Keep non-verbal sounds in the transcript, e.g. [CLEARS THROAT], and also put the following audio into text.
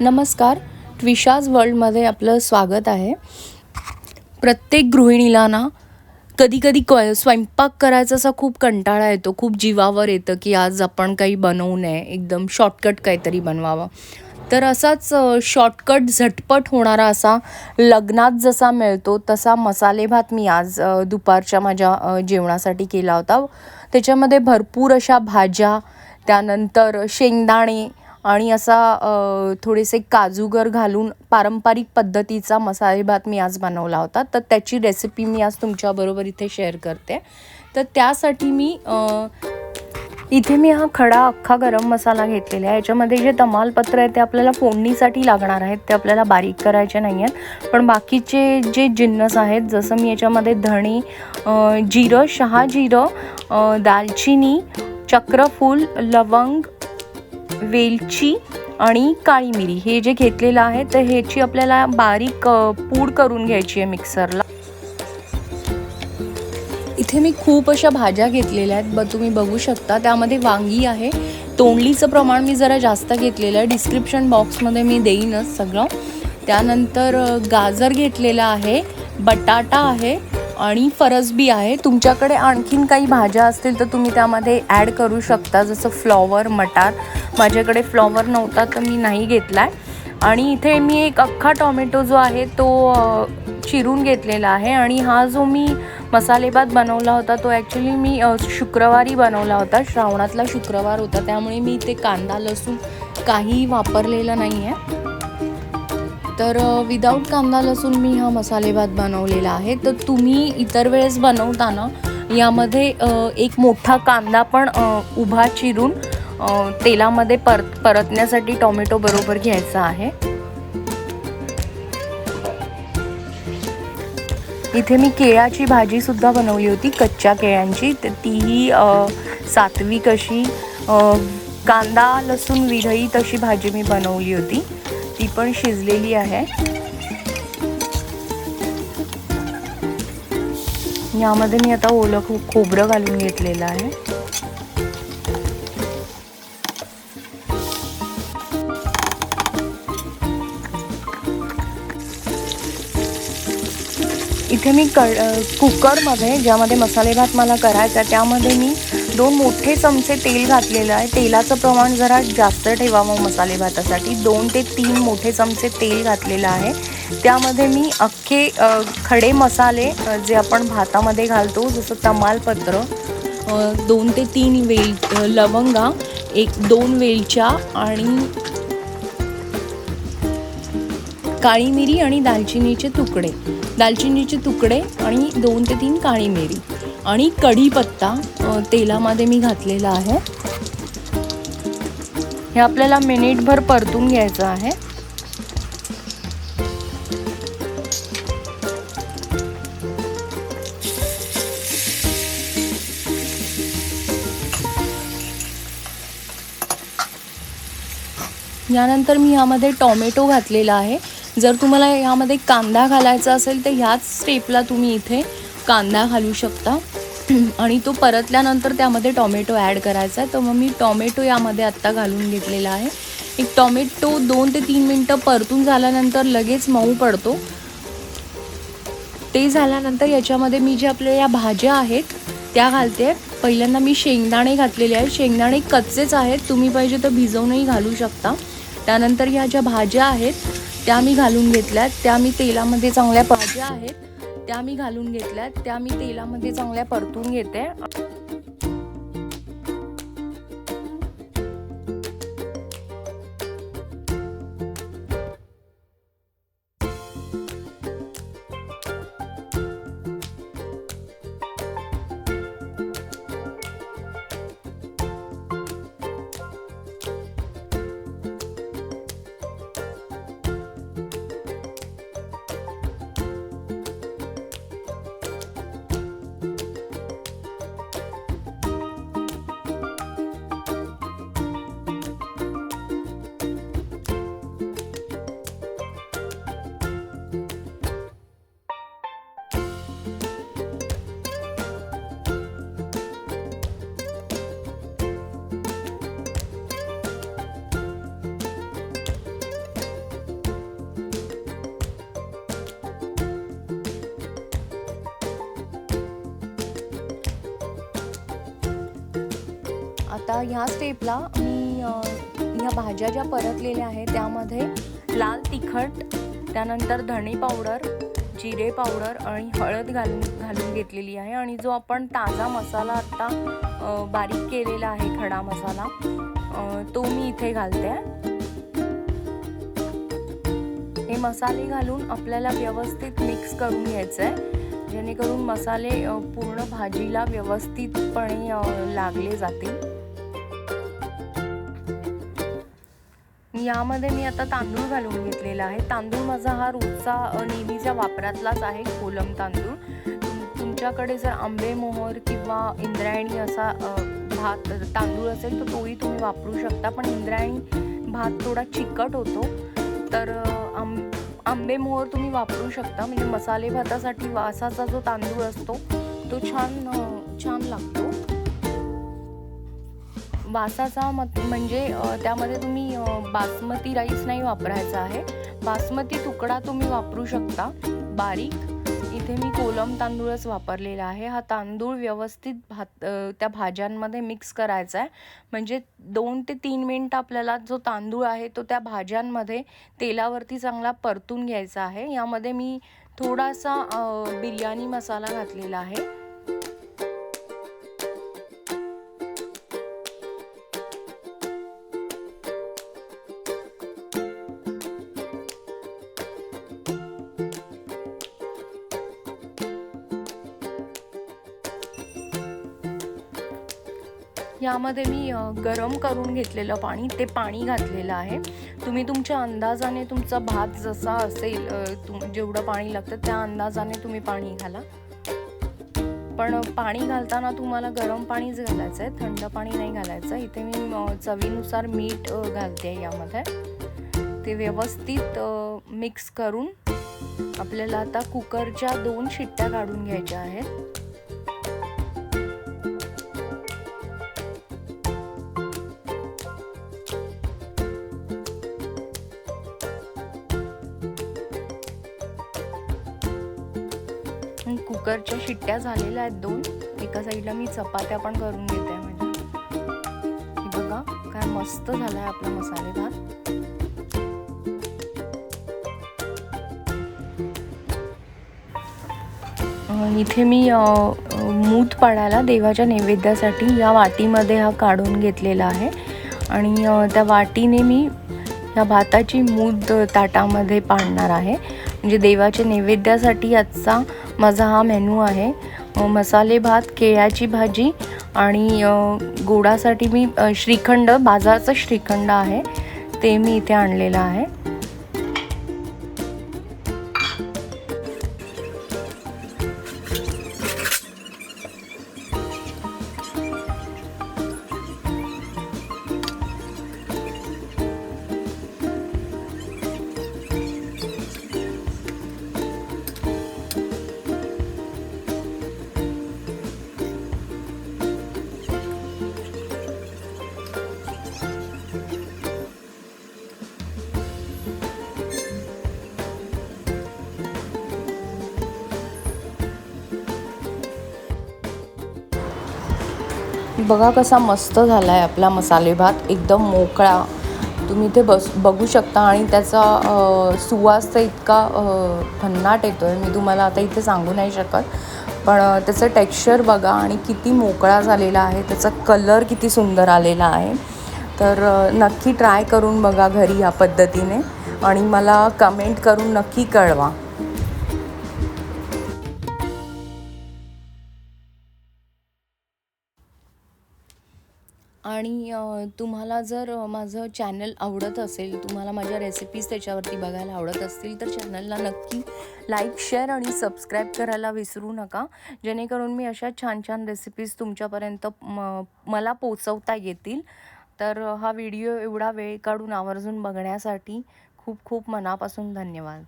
नमस्कार. ट्विशाज वर्ल्डमध्ये आपलं स्वागत आहे. प्रत्येक गृहिणीला ना कधी कधी क स्वयंपाक करायचा असा खूप कंटाळा येतो. खूप जीवावर येतं की आज आपण काही बनवू नये. एकदम शॉर्टकट काहीतरी बनवावं. तर असाच शॉर्टकट झटपट होणारा असा लग्नात जसा मिळतो तसा मसाले भात मी आज दुपारच्या माझ्या जेवणासाठी केला होता. त्याच्यामध्ये भरपूर अशा भाज्या त्यानंतर शेंगदाणे आणि असा थोडेसे काजूगर घालून पारंपरिक पद्धतीचा मसाले भात मी आज बनवला होता. तर त्याची रेसिपी मी आज तुमच्याबरोबर इथे शेअर करते. तर त्यासाठी मी इथे मी हा खडा अख्खा गरम मसाला घेतलेला आहे. याच्यामध्ये जे तमालपत्र आहे ते आपल्याला फोडणीसाठी लागणार आहेत. ते आपल्याला बारीक करायचे नाही आहेत. पण बाकीचे जे जिन्नस आहेत जसं मी याच्यामध्ये धणे जिरं शहा जिरं दालचिनी चक्रफूल लवंग वेलची आणि काळी मिरी. हे जे घेतलेलं आहे तर ह्याची आपल्याला बारीक पूड करून घ्यायची आहे मिक्सरला. इथे मी खूप अशा भाज्या घेतलेल्या आहेत ब तुम्ही बघू शकता. त्यामध्ये वांगी आहे. तोंडलीचं प्रमाण मी जरा जास्त घेतलेलं आहे. डिस्क्रिप्शन बॉक्समध्ये मी देईनच सगळं. त्यानंतर गाजर घेतलेलं आहे. बटाटा आहे. आणि फरसबी आहे. तुमच्याकडे आणखीन काही भाज्या असतील तर तुम्ही त्यामध्ये ॲड करू शकता. जसं फ्लॉवर मटार. माझ्याकडे फ्लॉवर नव्हता तर मी नाही घेतला आहे आणि इथे मी एक अख्खा टॉमॅटो जो आहे तो चिरून घेतलेला आहे. आणि हा जो मी मसालेभात बनवला होता तो ॲक्च्युली मी शुक्रवारी बनवला होता. श्रावणातला शुक्रवार होता. त्यामुळे मी ते कांदा लसूण काही वापरलेलं नाही आहे तर विदाऊट कांदा लसूण मी हा मसाले भात बनवलेला आहे. तर तुम्ही इतर वेळेस बनवताना यामध्ये एक मोठा कांदा पण उभा चिरून तेलामध्ये परत परतण्यासाठी टोमॅटो बरोबर घ्यायचा आहे. इथे मी केळ्याची भाजी सुद्धा बनवली होती कच्च्या केळ्यांची. तर तीही सात्विक अशी कांदा लसूण विरही तशी भाजी मी बनवली होती. ती पण शिजलेली आहे. यामध्ये मी आता ओलं खूप खोबरं घालून घेतलेलं आहे. इथे मी क कुकरमध्ये ज्यामध्ये मसाले भात मला करायचा आहे त्यामध्ये मी दोन मोठे चमचे तेल घातलेलं आहे. तेलाचं प्रमाण जरा जास्त ठेवावं मसाले भातासाठी. दोन ते तीन मोठे चमचे तेल घातलेलं आहे. त्यामध्ये मी अख्खे खडे मसाले जे आपण भातामध्ये घालतो जसं तमालपत्र दोन ते तीन वेल लवंगा एक दोन वेलच्या आणि काळी मिरी आणि दालचिनीचे तुकडे. दालचिनीचे तुकडे आणि दोन ते तीन काळी मिरी. आणि कढीपत्ता तेलामध्ये मी घातलेला आहे. हे आपल्याला मिनिटभर परतून घ्यायचं आहे. यानंतर मी यामध्ये टॉमॅटो घातलेला आहे. जर तुम्हाला यामध्ये कांदा घालायचा असेल तर ह्याच स्टेपला तुम्ही इथे कांदा घालू शकता. [CLEARS THROAT] आणि तो परतल्यानंतर त्यामध्ये टॉमॅटो ॲड करायचा आहे. तर मग मी टॉमॅटो यामध्ये आत्ता घालून घेतलेला आहे. एक टॉमॅटो दोन ते तीन मिनटं परतून झाल्यानंतर लगेच मऊ पडतो. ते झाल्यानंतर याच्यामध्ये मी जे आपल्या या भाज्या आहेत त्या घालते. पहिल्यांदा मी शेंगदाणे घातलेले आहेत. शेंगदाणे कच्चेच आहेत. तुम्ही पाहिजे तर भिजवूनही घालू शकता. त्यानंतर ह्या ज्या भाज्या आहेत त्या मी घालून घेतल्या त्या मी तेलामध्ये चांगल्या भाज्या आहेत. त्या मी घालून घेतल्या त्या मी तेलामध्ये चांगल्या परतून घेते. आता ह्या स्टेपला मी ह्या भाज्या ज्या परतलेल्या आहेत त्यामध्ये लाल तिखट त्यानंतर धणे पावडर जिरे पावडर आणि हळद घालून घालून घेतलेली आहे. आणि जो आपण ताजा मसाला आत्ता बारीक केलेला आहे खडा मसाला तो मी इथे घालते. हे मसाले घालून आपल्याला व्यवस्थित मिक्स करून घ्यायचं आहे जेणेकरून मसाले पूर्ण भाजीला व्यवस्थितपणे लागले जातील. यामध्ये मी आता तांदूळ घालून घेतलेला आहे. तांदूळ माझा हा रोजचा नेहमीच्या वापरातलाच आहे कोलम तांदूळ. तुमच्याकडे जर आंबे मोहर किंवा इंद्रायणी असा भात तांदूळ असेल तर तोही तुम्ही वापरू शकता. पण इंद्रायणी भात थोडा चिकट होतो. तर आंबेमोहर आं आंबे मोहर तुम्ही वापरू शकता. म्हणजे मसाले भातासाठी वासाचा जो तांदूळ असतो तो छान छान लागतो. वासाचा मत म्हणजे त्यामध्ये तुम्ही बासमती राईस नाही वापरायचा आहे. बासमती तुकडा तुम्ही वापरू शकता. बारीक. इथे मी कोलम तांदूळच वापरलेला आहे. हा तांदूळ व्यवस्थित भात त्या भाज्यांमध्ये मिक्स करायचा आहे. म्हणजे दोन ते तीन मिनटं आपल्याला जो तांदूळ आहे तो त्या भाज्यांमध्ये तेलावरती चांगला परतून घ्यायचा आहे. यामध्ये मी थोडासा बिर्याणी मसाला घातलेला आहे. यामध्ये मी गरम करून घेतलेलं पाणी ते पाणी घातलेलं आहे. तुम्ही तुमच्या अंदाजाने तुमचा भात जसा असेल तुम जेवढं पाणी लागतं त्या अंदाजाने तुम्ही पाणी घाला. पण पाणी घालताना तुम्हाला गरम पाणीच घालायचं आहे थंड पाणी नाही घालायचं. इथे मी चवीनुसार मीठ घालते यामध्ये. ते व्यवस्थित मिक्स करून आपल्याला आता कुकरच्या दोन शिट्ट्या काढून घ्यायच्या आहेत. कुकरच्या शिट्ट्या झालेल्या आहेत दोन. एका साईडला मी चपात्या पण करून घेते म्हणजे. बघा काय मस्त झाला आहे आपला मसाले भात. इथे मी मूत पाडायला देवाच्या नैवेद्यासाठी या वाटीमध्ये हा काढून घेतलेला आहे. आणि त्या वाटीने मी ह्या भाताची मूद ताटामध्ये पाडणार आहे. म्हणजे देवाच्या नैवेद्यासाठी आजचा माझा हा मेनू आहे. मसाले भात केळ्याची भाजी आणि गोडासाठी मी श्रीखंड बाजारचं श्रीखंड आहे. ते मी इथे आणलेलं आहे. बघा कसा मस्त झाला आहे आपला मसाले भात. एकदम मोकळा. तुम्ही ते बस बघू शकता आणि त्याचा सुवास तर इतका भन्नाट येतो आहे मी तुम्हाला आता इथे सांगू नाही शकत. पण त्याचं टेक्स्चर बघा आणि किती मोकळा झालेला आहे. त्याचा कलर किती सुंदर आलेला आहे. तर नक्की ट्राय करून बघा घरी या पद्धतीने. आणि मला कमेंट करून नक्की कळवा. आणि तुम्हाला जर माझं चॅनल आवडत असेल तुम्हाला माझ्या रेसिपीज त्याच्यावरती बघायला आवडत असतील तर चॅनलला नक्की लाईक शेअर आणि सबस्क्राईब करायला विसरू नका. जेणेकरून मी अशा छान छान रेसिपीज तुमच्यापर्यंत म मला पोचवता येतील. तर हा व्हिडिओ एवढा वेळ काढून आवर्जून बघण्यासाठी खूप खूप मनापासून धन्यवाद.